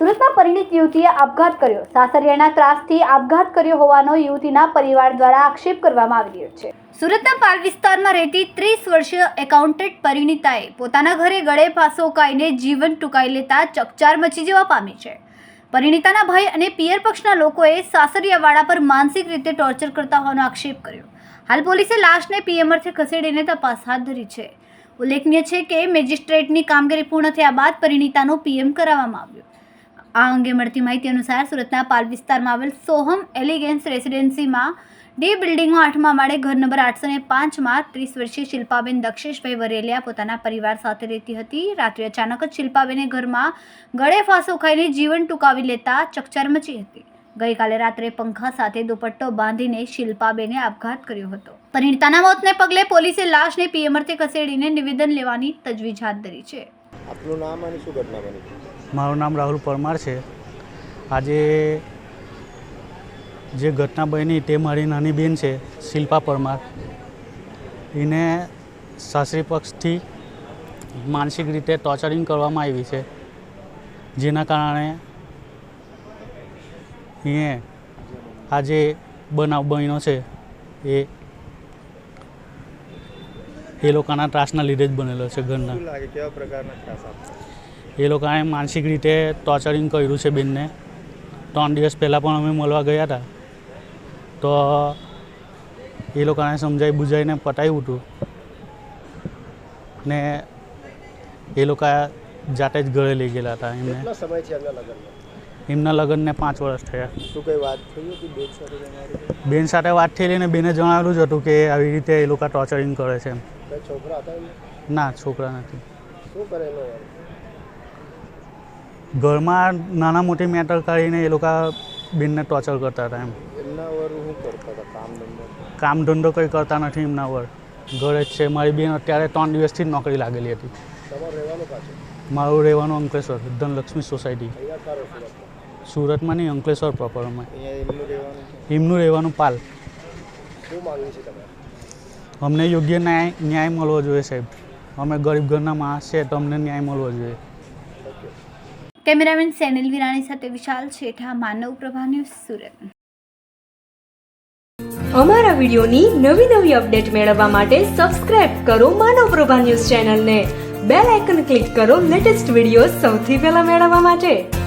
સુરતમાં પરિણીત યુવતીએ આપઘાત કર્યો. સાસરિયાના ત્રાસથી આપઘાત કર્યો હોવાનો યુવતીના પરિવાર દ્વારા આક્ષેપ કરવામાં આવી રહ્યો છે. સુરતના પાલ વિસ્તારમાં રહેતી ત્રીસ વર્ષીય એકાઉન્ટન્ટ પરિણીતાએ પોતાના ઘરે ગળે ફાંસો કાઈને જીવન ટૂંકાઈ લેતા ચકચાર મચી જવા પામી છે. પરિણીતાના ભાઈ અને પિયર પક્ષના લોકોએ સાસરિયાવાળા પર માનસિક રીતે ટોર્ચર કરતા હોવાનો આક્ષેપ કર્યો. હાલ પોલીસે લાશને પીએમ અર્થે ખસેડીને તપાસ હાથ ધરી છે. ઉલ્લેખનીય છે કે મેજિસ્ટ્રેટની કામગીરી પૂર્ણ થયા બાદ પરિણીતાનું પીએમ કરાવવામાં આવ્યું. આ અંગે મળતી માહિતી અનુસાર સુરતના પાલ વિસ્તારમાં આવેલ સોહમ એલિગેન્સ રેસિડેન્સીમાં ડી બિલ્ડિંગમાં આઠમા માળે ઘર નંબર આઠસો ને પાંચમાં ત્રીસ વર્ષીય શિલ્પાબેન દક્ષેશભાઈ વરેલિયા પોતાના પરિવાર સાથે રહેતી હતી. રાત્રે અચાનક જ શિલ્પાબેને ઘરમાં ગળે ફાંસો ખાઈને જીવન ટૂંકાવી લેતા ચકચાર મચી હતી. ગઈકાલે રાત્રે પંખા સાથે દુપટ્ટો બાંધીને શિલ્પાબેને આપઘાત કર્યો હતો. પરિણીતાના મોતને પગલે પોલીસે લાશને પીએમઆરથી ખસેડીને નિવેદન લેવાની તજવીજ હાથ ધરી છે. આપનું નામ અને શું ઘટના બની? મારું નામ રાહુલ પરમાર છે. આજે જે ઘટના બની તે મારી નાની બેન છે શિલ્પા પરમાર. એને સાસરી પક્ષથી માનસિક રીતે ટોર્ચરિંગ કરવામાં આવી છે જેના કારણે એ આજે બનાવ બન્યો છે એ એ લોકોના ત્રાસના લીધે જ બનેલો છે ઘરના. એ લોકોએ માનસિક રીતે ટોર્ચરિંગ કર્યું છે બેનને. ત્રણ દિવસ પહેલાં પણ અમે મળવા ગયા હતા. તો એ લોકોને સમજાવી બુજાઈને પટાવ્યું હતું. ને એ લોકો જાતે જ ઘરે લઈ ગયેલા હતા એમને. સમય છે એમના લગ્નમાં? એમના લગ્નને પાંચ વર્ષ થયા. શું કઈ વાત થઈ બેન સાથે વાત થયેલી લઈને બેને જણાવેલું જ હતું કે આવી રીતે એ લોકો ટોર્ચરિંગ કરે છે ના છોકરા નથી. ઘરમાં નાના મોટી મેટર કાઢીને એ લોકો બેનને ટોર્ચર કરતા હતા એમ. કામ ધંધો? કંઈ કરતા નથી એમના વર. ઘરે જ છે. મારી બેન અત્યારે ત્રણ દિવસથી જ નોકરી લાગેલી હતી. મારું રહેવાનું અંકલેશ્વર ધનલક્ષ્મી સોસાયટી. સુરતમાં નહીં અંકલેશ્વર પ્રોપરમાં એમનું રહેવાનું છે. પાલ. છે અમને યોગ્ય ન્યાય ન્યાય મળવો જોઈએ સાહેબ. અમે ગરીબ ઘરના માણસ છે તો અમને ન્યાય મળવો જોઈએ. કેમેરામેન સેનિલ વિરાણી સાથે વિશાલ શેઠા માનવ પ્રભા ન્યૂઝ સુરત. અમારા વિડીયોની નવી નવી અપડેટ મેળવવા માટે સબસ્ક્રાઇબ કરો માનવ પ્રભા ન્યૂઝ ચેનલને. બેલ આઇકન ક્લિક કરો લેટેસ્ટ વીડિયો સૌથી પહેલા મેળવવા માટે.